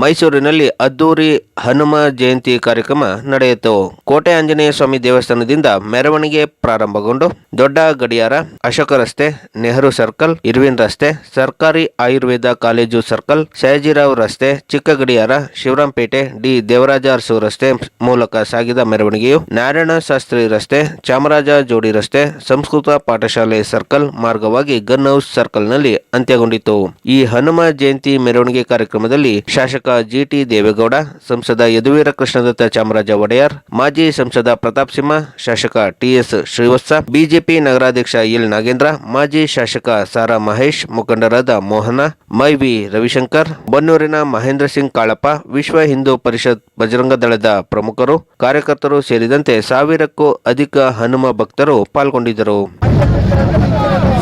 ಮೈಸೂರಿನಲ್ಲಿ ಅದ್ದೂರಿ ಹನುಮ ಜಯಂತಿ ಕಾರ್ಯಕ್ರಮ ನಡೆಯಿತು. ಕೋಟೆ ಆಂಜನೇಯ ಸ್ವಾಮಿ ದೇವಸ್ಥಾನದಿಂದ ಮೆರವಣಿಗೆ ಪ್ರಾರಂಭಗೊಂಡು ದೊಡ್ಡ ಗಡಿಯಾರ, ಅಶೋಕ ರಸ್ತೆ, ನೆಹರು ಸರ್ಕಲ್, ಇರ್ವಿನ್ ರಸ್ತೆ, ಸರ್ಕಾರಿ ಆಯುರ್ವೇದ ಕಾಲೇಜು ಸರ್ಕಲ್ ಸಯಾಜಿರಾವ್ ರಸ್ತೆ, ಚಿಕ್ಕ ಗಡಿಯಾರ, ಶಿವರಾಂಪೇಟೆ, ಡಿ ದೇವರಾಜ ಅರಸು ರಸ್ತೆ ಮೂಲಕ ಸಾಗಿದ ಮೆರವಣಿಗೆಯು ನಾರಾಯಣ ಶಾಸ್ತ್ರಿ ರಸ್ತೆ, ಚಾಮರಾಜ ಜೋಡಿ ರಸ್ತೆ, ಸಂಸ್ಕೃತ ಪಾಠಶಾಲೆ ಸರ್ಕಲ್ ಮಾರ್ಗವಾಗಿ ಗನ್ ಹೌಸ್ ಸರ್ಕಲ್ನಲ್ಲಿ ಅಂತ್ಯಗೊಂಡಿತು. ಈ ಹನುಮ ಜಯಂತಿ ಮೆರವಣಿಗೆ ಕಾರ್ಯಕ್ರಮದಲ್ಲಿ ಶಾಸಕ ಜಿಟಿ ದೇವೇಗೌಡ, ಸಂಸದ ಯದುವೀರ ಕೃಷ್ಣದತ್ತ ಚಾಮರಾಜ ಒಡೆಯರ್, ಮಾಜಿ ಸಂಸದ ಪ್ರತಾಪ್ ಸಿಂಹ, ಶಾಸಕ ಟಿಎಸ್ ಶ್ರೀವತ್ಸ, ಬಿಜೆಪಿ ನಗರಾಧ್ಯಕ್ಷ ಎಲ್. ನಾಗೇಂದ್ರ, ಮಾಜಿ ಶಾಸಕ ಸಾರಾ ಮಹೇಶ್, ಮುಖಂಡರಾದ ಮೋಹನ ಮೈವಿ ರವಿಶಂಕರ್, ಬನ್ನೂರಿನ ಮಹೇಂದ್ರ ಸಿಂಗ್ ಕಾಳಪ್ಪ, ವಿಶ್ವ ಹಿಂದೂ ಪರಿಷತ್ ಬಜರಂಗ ದಳದ ಪ್ರಮುಖರು, ಕಾರ್ಯಕರ್ತರು ಸೇರಿದಂತೆ ಸಾವಿರಕ್ಕೂ ಅಧಿಕ ಹನುಮ ಭಕ್ತರು ಪಾಲ್ಗೊಂಡಿದ್ದರು.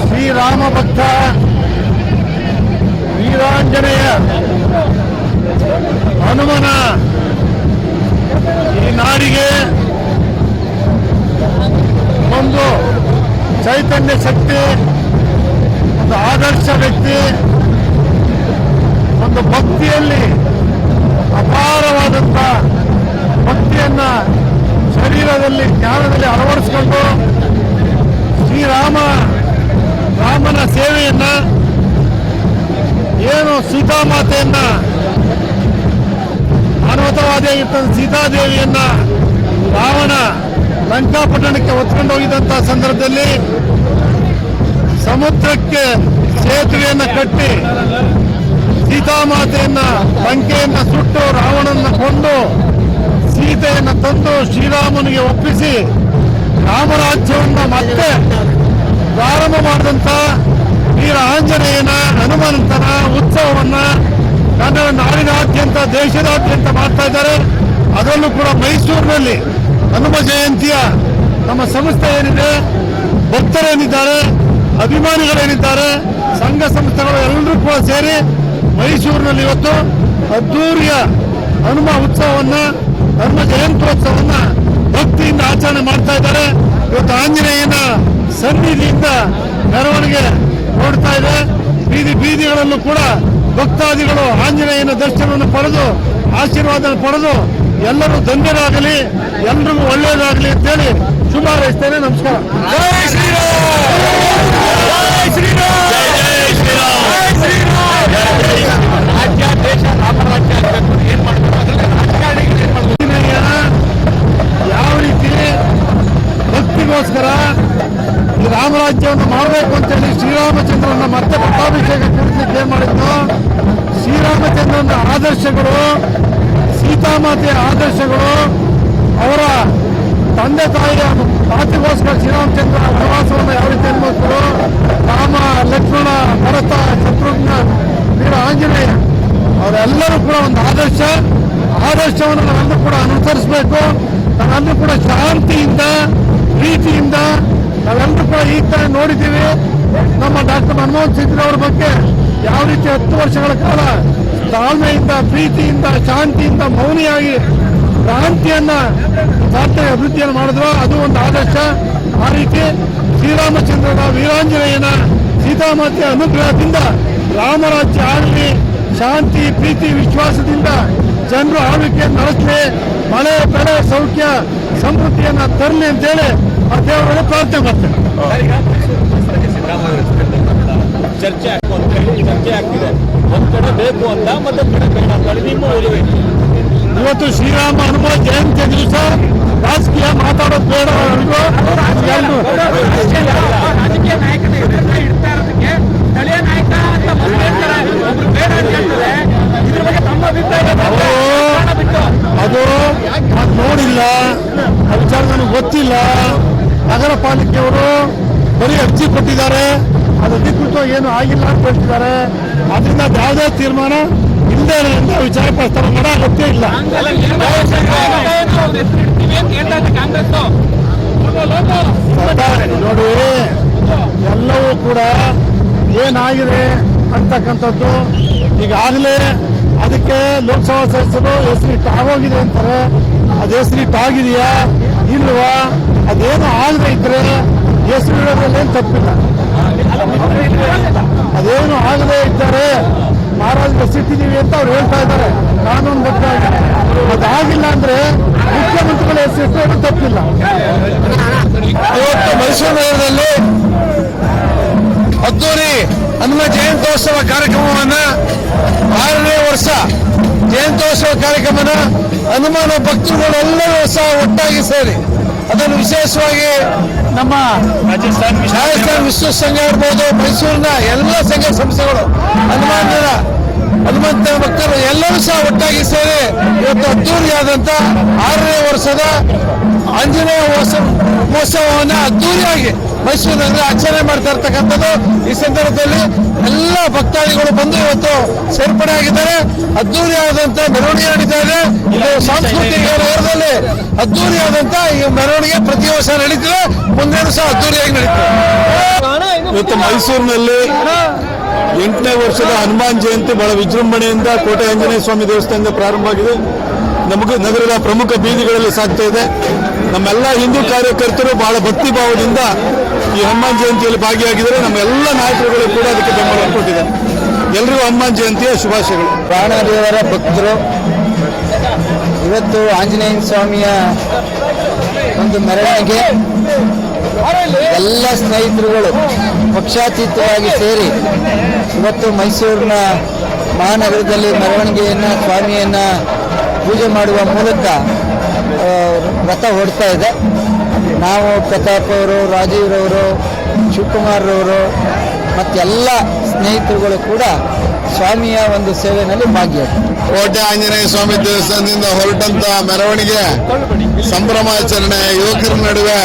ಶ್ರೀರಾಮ ಭಕ್ತ, ವೀರಾಂಜನೇಯ ಹನುಮನ ಈ ನಾಡಿಗೆ ಒಂದು ಚೈತನ್ಯ ಶಕ್ತಿ, ಒಂದು ಆದರ್ಶ ವ್ಯಕ್ತಿ, ಒಂದು ಭಕ್ತಿಯಲ್ಲಿ ಅಪಾರವಾದಂಥ ಭಕ್ತಿಯನ್ನ ಶರೀರದಲ್ಲಿ, ಜ್ಞಾನದಲ್ಲಿ ಅಳವಡಿಸಿಕೊಂಡು ಶ್ರೀರಾಮ, ರಾಮನ ಸೇವೆಯನ್ನ, ಏನು ಸೀತಾಮಾತೆಯನ್ನ ಮಾನವತಾವಾದಿಯಾಗಿರ್ತಂತ ಸೀತಾದೇವಿಯನ್ನ ರಾವಣ ಲಂಕಾಪಟ್ಟಣಕ್ಕೆ ಹೊತ್ಕೊಂಡು ಹೋಗಿದಂತ ಸಂದರ್ಭದಲ್ಲಿ ಸಮುದ್ರಕ್ಕೆ ಸೇತುವೆಯನ್ನ ಕಟ್ಟಿ ಸೀತಾಮಾತೆಯನ್ನ ಲಂಕೆಯನ್ನ ಸುಟ್ಟು ರಾವಣನ ಕೊಂದು ಸೀತೆಯನ್ನ ತಂದು ಶ್ರೀರಾಮನಿಗೆ ಒಪ್ಪಿಸಿ ರಾಮರಾಜ್ಯವನ್ನ ಮತ್ತೆ ಪ್ರಾರಂಭ ಮಾಡಿದಂತ ವೀರ ಆಂಜನೇಯನ ಹನುಮಂತನ ಉತ್ಸವವನ್ನ ಕನ್ನಡ ನಾಡಿನಾದ್ಯಂತ, ದೇಶದಾದ್ಯಂತ ಮಾಡ್ತಾ ಇದ್ದಾರೆ. ಅದರಲ್ಲೂ ಕೂಡ ಮೈಸೂರಿನಲ್ಲಿ ಹನುಮ ಜಯಂತಿಯ ನಮ್ಮ ಸಂಸ್ಥೆ ಏನಿದೆ ಭಕ್ತರೇನಿದ್ದಾರೆ ಅಭಿಮಾನಿಗಳೇನಿದ್ದಾರೆ ಸಂಘ ಸಂಸ್ಥೆಗಳು ಎಲ್ಲರೂ ಕೂಡ ಸೇರಿ ಮೈಸೂರಿನಲ್ಲಿ ಇವತ್ತು ಅದ್ದೂರಿಯ ಹನುಮ ಉತ್ಸವವನ್ನ, ಹನುಮ ಜಯಂತ್ಯೋತ್ಸವವನ್ನ ಭಕ್ತಿಯಿಂದ ಆಚರಣೆ ಮಾಡ್ತಾ ಇದ್ದಾರೆ. ಇವತ್ತು ಆಂಜನೇಯನ ಸನ್ನಿಧಿಯಿಂದ ಮೆರವಣಿಗೆ ನೋಡ್ತಾ ಇದೆ. ಬೀದಿ ಬೀದಿಗಳಲ್ಲೂ ಕೂಡ ಭಕ್ತಾದಿಗಳು ಆಂಜನೇಯನ ದರ್ಶನವನ್ನು ಪಡೆದು ಆಶೀರ್ವಾದ ಪಡೆದು ಎಲ್ಲರೂ ಧನ್ಯರಾಗಲಿ ಎಲ್ರಿಗೂ ಒಳ್ಳೆಯದಾಗಲಿ ಅಂತೇಳಿ ಶುಭ ಹಾರೈಸ್ತೇನೆ ನಮಸ್ಕಾರ ಯಾವ ರೀತಿ ಭಕ್ತಿಗೋಸ್ಕರ ರಾಮರಾಜ್ಯವನ್ನು ಮಾಡಬೇಕು ಅಂತೇಳಿ ಶ್ರೀರಾಮಚಂದ್ರನ ಮತ್ತೆ ಪಟ್ಟಾಭಿಷೇಕ ಕುರಿತಕ್ಕೆ ಏನ್ ಮಾಡಿದ್ದು ಶ್ರೀರಾಮಚಂದ್ರನ ಆದರ್ಶಗಳು, ಸೀತಾಮಾತೆಯ ಆದರ್ಶಗಳು, ಅವರ ತಂದೆ ತಾಯಿಯ ಮಾತಿಗೋಸ್ಕರ ಶ್ರೀರಾಮಚಂದ್ರ ವನವಾಸವನ್ನು ಯಾವ ರೀತಿ ಅನುಭವಿಸಿದ್ರು? ರಾಮ, ಲಕ್ಷ್ಮಣ, ಭರತ, ಶತ್ರುಘ್ನ, ವೀರ, ಆಂಜನೇಯ, ಅವರೆಲ್ಲರೂ ಕೂಡ ಒಂದು ಆದರ್ಶ. ಆದರ್ಶವನ್ನು ನಾವೆಲ್ಲರೂ ಕೂಡ ಅನುಸರಿಸಬೇಕು. ನಾವೆಲ್ಲರೂ ಕೂಡ ಶಾಂತಿಯಿಂದ ನಾವೆಲ್ಲರೂ ಕೂಡ ಈ ತರ ನೋಡಿದ್ದೀವಿ? ನಮ್ಮ ಡಾಕ್ಟರ್ ಮನಮೋಹನ್ ಸಿಂಗ್ ಅವರ ಬಗ್ಗೆ ಯಾವ ರೀತಿ ಹತ್ತು ವರ್ಷಗಳ ಕಾಲ ತಾಳ್ಮೆಯಿಂದ, ಪ್ರೀತಿಯಿಂದ, ಶಾಂತಿಯಿಂದ, ಮೌನಿಯಾಗಿ ಕ್ರಾಂತಿಯನ್ನ ಭಾರತೀಯ ಅಭಿವೃದ್ಧಿಯನ್ನು ಮಾಡಿದ್ರು ಅದು ಒಂದು ಆದರ್ಶ. ಆ ರೀತಿ ಶ್ರೀರಾಮಚಂದ್ರನ ವೀರಾಂಜನೇಯನ ಸೀತಾಮಾತೆಯ ಅನುಗ್ರಹದಿಂದ ರಾಮರಾಜ್ಯ ಆಗಲಿ, ಶಾಂತಿ, ಪ್ರೀತಿ, ವಿಶ್ವಾಸದಿಂದ ಜನರು ಆಳ್ವಿಕೆ ನಡೆಸಲಿ. ಮಳೆ, ಬೆಳೆ, ಸೌಖ್ಯ ಸಮೃದ್ಧಿಯನ್ನ ತರಲಿ ಅಂತೇಳಿ ಆ ದೇವರಲ್ಲಿ ಪ್ರಾರ್ಥನೆ ಮಾಡ್ತೇನೆ ಚರ್ಚೆ ಹಾಕು ಅಂತ ಹೇಳಿ ಚರ್ಚೆ ಆಗ್ತಿದೆ. ಒಂದ್ ಕಡೆ ಬೇಕು ಅಂತ ಕಡೆ ಬೇಡ ನಿಮ್ಮ ಇವತ್ತು ಶ್ರೀರಾಮ ಹನುಮ ಜಯಂತಿ ದಿವಸ ರಾಜಕೀಯ ಮಾತಾಡೋದು ಬೇಡ ರಾಜಕೀಯ ನಾಯಕನ ಇದನ್ನ ಇಡ್ತಾ ಇರೋದಕ್ಕೆ ಸ್ಥಳೀಯ ನಾಯಕ ಅಂತ ಬೇಡ ಅಂತ ಹೇಳ್ತಾರೆ. ಇದ್ರ ಬಗ್ಗೆ ತಮ್ಮ ಅಭಿಪ್ರಾಯ ಅದು ನಾನು ನೋಡಿಲ್ಲ. ಆ ವಿಚಾರ ನನಗೆ ಗೊತ್ತಿಲ್ಲ. ನಗರ ಪಾಲಿಕೆಯವರು ಬರೀ ಅರ್ಜಿ ಕೊಟ್ಟಿದ್ದಾರೆ. ಅದು ಅಧಿಕೃತವಾಗಿ ಏನು ಆಗಿಲ್ಲ ಅಂತ ಹೇಳ್ತಿದ್ದಾರೆ. ಅದರಿಂದ ಅದು ಯಾವುದೇ ತೀರ್ಮಾನ ಇಲ್ಲದೆ ಇರೋದ್ರಿಂದ ವಿಚಾರ ಪ್ರಸ್ತಾವ ಮಾಡೋ ಅಗತ್ಯ ಇಲ್ಲ. ಅಂತ ನೋಡಿ, ಎಲ್ಲವೂ ಕೂಡ ಏನಾಗಿದೆ ಅಂತಕ್ಕಂಥದ್ದು ಈಗಾಗಲೇ ಅದಕ್ಕೆ ಲೋಕಸಭಾ ಸದಸ್ಯರು ಹೆಸರಿ ಇಟ್ಟು ಆಗೋಗಿದೆ ಅಂತಾರೆ. ಅದು ಹೆಸರಿಟ್ಟು ಆಗಿದೆಯಾ? ಇಲ್ವಾ? ಅದೇನು ಆಗದೆ ಇದ್ರೆ ಹೆಸರು ಇಡೋದ್ರಲ್ಲಿ ಏನು ತಪ್ಪಿಲ್ಲ. ಅದೇನು ಆಗದೆ ಇದ್ದಾರೆ ಮಹಾರಾಜ್ ಹೆಸರಿಟ್ಟಿದ್ದೀವಿ ಅಂತ ಅವ್ರು ಹೇಳ್ತಾ ಇದ್ದಾರೆ. ಕಾನೂನು ಬದ್ಧ ಅದಾಗಿಲ್ಲ ಅಂದ್ರೆ ಮುಖ್ಯಮಂತ್ರಿಗಳ ಹೆಸರಿಟ್ಟು ತಪ್ಪಿಲ್ಲ. ಮೈಸೂರು ನಗರದಲ್ಲಿ ಅದ್ದೂರಿ ಹನುಮ ಜಯಂತ್ಯೋತ್ಸವ ಕಾರ್ಯಕ್ರಮವನ್ನ ಆರನೇ ವರ್ಷ ಜಯಂತ್ಯೋತ್ಸವ ಕಾರ್ಯಕ್ರಮನ ಹನುಮಾನ ಭಕ್ತರುಗಳೆಲ್ಲರೂ ಸಹ ಒಟ್ಟಾಗಿ ಸೇರಿ, ಅದನ್ನು ವಿಶೇಷವಾಗಿ ನಮ್ಮ ರಾಜಸ್ಥಾನ ವಿಶ್ವ ಸಂಘ ಇರ್ಬೋದು ಮೈಸೂರಿನ ಎಲ್ಲ ಸಂಘ ಸಂಸ್ಥೆಗಳು ಹನುಮಾನ ಹನುಮಂತ ಭಕ್ತರು ಎಲ್ಲರೂ ಸಹ ಒಟ್ಟಾಗಿ ಸೇರಿ ಇವತ್ತು ಅದ್ದೂರಿಯಾದಂತ ಆರನೇ ವರ್ಷದ ಆಂಜನೇಯ ಮಹೋತ್ಸವ ಮಹೋತ್ಸವವನ್ನು ಅದ್ದೂರಿಯಾಗಿ ಮೈಸೂರು ನಗರ ಆಚರಣೆ ಮಾಡ್ತಾ ಇರ್ತಕ್ಕಂಥದ್ದು. ಈ ಸಂದರ್ಭದಲ್ಲಿ ಎಲ್ಲ ಭಕ್ತಾದಿಗಳು ಬಂದು ಇವತ್ತು ಸೇರ್ಪಡೆ ಆಗಿದ್ದಾರೆ. ಅದ್ದೂರಿಯಾದಂತ ಮೆರವಣಿಗೆ ನಡೀತಾ ಇದೆ. ಇದು ಸಾಂಸ್ಕೃತಿಕ ನಗರದಲ್ಲಿ ಅದ್ದೂರಿಯಾದಂತ ಈ ಮೆರವಣಿಗೆ ಪ್ರತಿ ವರ್ಷ ನಡೀತಿದೆ. ಮುಂದೇನು ಸಹ ಅದ್ದೂರಿಯಾಗಿ ನಡೀತದೆ. ಇವತ್ತು ಮೈಸೂರಿನಲ್ಲಿ ಎಂಟನೇ ವರ್ಷದ ಹನುಮಾನ್ ಜಯಂತಿ ಬಹಳ ವಿಜೃಂಭಣೆಯಿಂದ ಕೋಟೆ ಆಂಜನೇಯ ಸ್ವಾಮಿ ದೇವಸ್ಥಾನದಿಂದ ಪ್ರಾರಂಭವಾಗಿದೆ ನಮಗೆ ನಗರದ ಪ್ರಮುಖ ಬೀದಿಗಳಲ್ಲಿ ಸಾಗ್ತಾ ಇದೆ. ನಮ್ಮೆಲ್ಲ ಹಿಂದೂ ಕಾರ್ಯಕರ್ತರು ಬಹಳ ಭಕ್ತಿ ಭಾವದಿಂದ ಈ ಹನುಮಾನ್ ಜಯಂತಿಯಲ್ಲಿ ಭಾಗಿಯಾಗಿದ್ದಾರೆ. ನಮ್ಮೆಲ್ಲ ನಾಯಕರುಗಳು ಕೂಡ ಅದಕ್ಕೆ ಬೆಂಬಲ ಕೊಟ್ಟಿದೆ ಎಲ್ರಿಗೂ ಹನುಮಾನ್ ಜಯಂತಿಯ ಶುಭಾಶಯಗಳು. ಪ್ರಾಣದೇವರ ಭಕ್ತರು, ಇವತ್ತು ಆಂಜನೇಯ ಸ್ವಾಮಿಯ ಒಂದು ಮೆರವಣಿಗೆ ಎಲ್ಲ ಸ್ನೇಹಿತರುಗಳು ಪಕ್ಷಾತೀತವಾಗಿ ಸೇರಿ ಇವತ್ತು ಮೈಸೂರಿನ ಮಹಾನಗರದಲ್ಲಿ ಮೆರವಣಿಗೆಯನ್ನು, ಸ್ವಾಮಿಯನ್ನು ಪೂಜೆ ಮಾಡುವ ಮೂಲಕ ರಥ ಹೊಡ್ತಾ ಇದೆ. ನಾವು ಪ್ರತಾಪ್ ಅವರು ರಾಜೀವ್ರವರು ಶಿವಕುಮಾರ್ರವರು ಮತ್ತೆಲ್ಲ ಸ್ನೇಹಿತರುಗಳು ಕೂಡ ಸ್ವಾಮಿಯ ಒಂದು ಸೇವೆಯಲ್ಲಿ ಭಾಗ್ಯ ಕೋಟೆ ಆಂಜನೇಯ ಸ್ವಾಮಿ ದೇವಸ್ಥಾನದಿಂದ ಹೊರಟಂತ ಮೆರವಣಿಗೆ, ಸಂಭ್ರಮಾಚರಣೆ, ಯುವಕರ ನಡುವೆ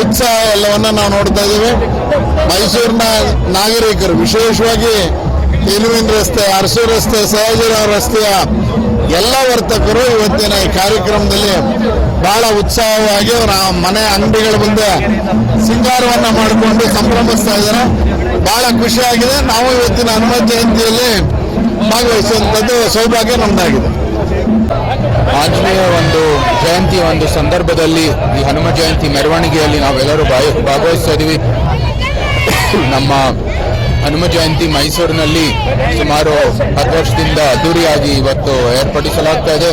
ಉತ್ಸಾಹ ಎಲ್ಲವನ್ನ ನಾವು ನೋಡ್ತಾ ಇದ್ದೀವಿ. ಮೈಸೂರಿನ ನಾಗರಿಕರು, ವಿಶೇಷವಾಗಿ ಎಲುವಿನ ರಸ್ತೆ, ಅರಸು ರಸ್ತೆ ಸಹಜರಾವ್ ರಸ್ತೆಯ ಎಲ್ಲ ವರ್ತಕರು ಇವತ್ತಿನ ಈ ಕಾರ್ಯಕ್ರಮದಲ್ಲಿ ಬಹಳ ಉತ್ಸಾಹವಾಗಿ ಅವರ ಮನೆ ಅಂಗಡಿಗಳ ಮುಂದೆ ಸಿಂಗಾರವನ್ನ ಮಾಡಿಕೊಂಡು ಸಂಭ್ರಮಿಸ್ತಾ ಇದ್ದಾರೆ. ಬಹಳ ಖುಷಿಯಾಗಿದೆ. ನಾವು ಇವತ್ತಿನ ಹನುಮ ಜಯಂತಿಯಲ್ಲಿ ಭಾಗವಹಿಸುವಂಥದ್ದು ಸೌಭಾಗ್ಯ ನಮ್ದಾಗಿದೆ. ಆಂಜನೇಯ ಒಂದು ಜಯಂತಿ, ಒಂದು ಸಂದರ್ಭದಲ್ಲಿ ಈ ಹನುಮ ಜಯಂತಿ ಮೆರವಣಿಗೆಯಲ್ಲಿ ನಾವೆಲ್ಲರೂ ಭಾಗ- ಭಾಗವಹಿಸ್ತಾ ಇದ್ದೀವಿ ನಮ್ಮ ಹನುಮ ಜಯಂತಿ ಮೈಸೂರಿನಲ್ಲಿ ಸುಮಾರು ಹತ್ತು ವರ್ಷದಿಂದ ಅದ್ದೂರಿಯಾಗಿ ಇವತ್ತು ಏರ್ಪಡಿಸಲಾಗ್ತಾ ಇದೆ.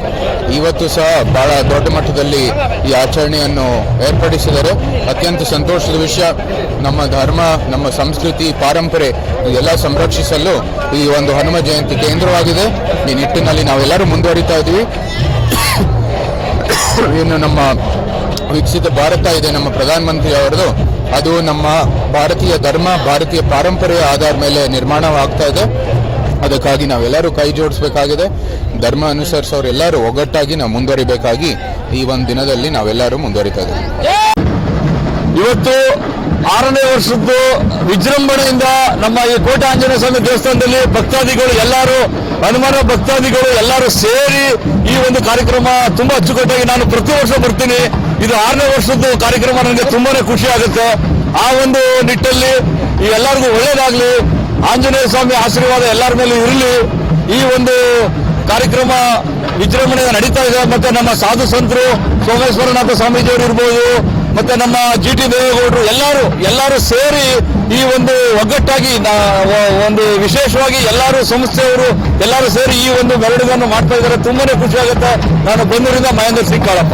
ಇವತ್ತು ಸಹ ಬಹಳ ದೊಡ್ಡ ಮಟ್ಟದಲ್ಲಿ ಈ ಆಚರಣೆಯನ್ನು ಏರ್ಪಡಿಸಿದರು ಅತ್ಯಂತ ಸಂತೋಷದ ವಿಷಯ, ನಮ್ಮ ಧರ್ಮ, ನಮ್ಮ ಸಂಸ್ಕೃತಿ, ಪಾರಂಪರೆ ಎಲ್ಲ ಸಂರಕ್ಷಿಸಲು ಈ ಒಂದು ಹನುಮ ಜಯಂತಿ ಕೇಂದ್ರವಾಗಿದೆ. ಈ ನಿಟ್ಟಿನಲ್ಲಿ ನಾವೆಲ್ಲರೂ ಮುಂದುವರಿತಾ ಇದ್ದೀವಿ. ಇನ್ನು ನಮ್ಮ ವಿಕಸಿತ ಭಾರತ ಇದೆ, ನಮ್ಮ ಪ್ರಧಾನಮಂತ್ರಿ ಅವರದು. ಅದು ನಮ್ಮ ಭಾರತೀಯ ಧರ್ಮ, ಭಾರತೀಯ ಪಾರಂಪರೆಯ ಆಧಾರ ಮೇಲೆ ನಿರ್ಮಾಣವಾಗ್ತಾ ಇದೆ. ಅದಕ್ಕಾಗಿ ನಾವೆಲ್ಲರೂ ಕೈ ಜೋಡಿಸಬೇಕಾಗಿದೆ. ಧರ್ಮ ಅನುಸರಿಸೋರೆಲ್ಲರೂ ಒಗ್ಗಟ್ಟಾಗಿ ನಾವು ಮುಂದುವರಿಬೇಕಾಗಿ ಈ ಒಂದು ದಿನದಲ್ಲಿ ನಾವೆಲ್ಲರೂ ಮುಂದುವರಿತಾ ಇದ್ದೀವಿ. ಇವತ್ತು ಆರನೇ ವರ್ಷದ್ದು ವಿಜೃಂಭಣೆಯಿಂದ ನಮ್ಮ ಈ ಕೋಟೆ ಆಂಜನೇಯ ಸ್ವಾಮಿ ದೇವಸ್ಥಾನದಲ್ಲಿ ಭಕ್ತಾದಿಗಳು ಎಲ್ಲರೂ, ಹನುಮಾನ ಭಕ್ತಾದಿಗಳು ಎಲ್ಲರೂ ಸೇರಿ ಈ ಒಂದು ಕಾರ್ಯಕ್ರಮ ತುಂಬಾ ಅಚ್ಚುಕಟ್ಟಾಗಿ ನಾನು ಪ್ರತಿ ವರ್ಷ ಬರ್ತೀನಿ. ಇದು ಆರನೇ ವರ್ಷದ್ದು ಕಾರ್ಯಕ್ರಮ, ನನಗೆ ತುಂಬಾನೇ ಖುಷಿ ಆಗುತ್ತೆ. ಆ ಒಂದು ನಿಟ್ಟಲ್ಲಿ ಈ ಎಲ್ಲರಿಗೂ ಒಳ್ಳೇದಾಗ್ಲಿ. ಆಂಜನೇಯ ಸ್ವಾಮಿ ಆಶೀರ್ವಾದ ಎಲ್ಲರ ಮೇಲೆ ಇರಲಿ. ಈ ಒಂದು ಕಾರ್ಯಕ್ರಮ ವಿಜೃಂಭಣೆ ನಡೀತಾ ಇದೆ. ಮತ್ತೆ ನಮ್ಮ ಸಾಧು ಸಂತರು ಸೋಮೇಶ್ವರನಾಥ ಸ್ವಾಮೀಜಿಯವರು ಇರ್ಬೋದು, ಮತ್ತೆ ನಮ್ಮ ಜಿ ಟಿ ದೇವೇಗೌಡರು ಎಲ್ಲರೂ ಎಲ್ಲರೂ ಸೇರಿ ಈ ಒಂದು ಒಗ್ಗಟ್ಟಾಗಿ ಒಂದು ವಿಶೇಷವಾಗಿ ಎಲ್ಲರೂ ಸಂಸ್ಥೆಯವರು ಎಲ್ಲರೂ ಸೇರಿ ಈ ಒಂದು ಮೆರಳುಗಳನ್ನು ಮಾಡ್ತಾ ಇದ್ದಾರೆ. ತುಂಬಾನೇ ಖುಷಿಯಾಗುತ್ತೆ ನಾನು ಬಂದೂರಿಂದ ಮಹೇಂದ್ರ ಸಿಂಗ್ ಕಾಳಪ್ಪ.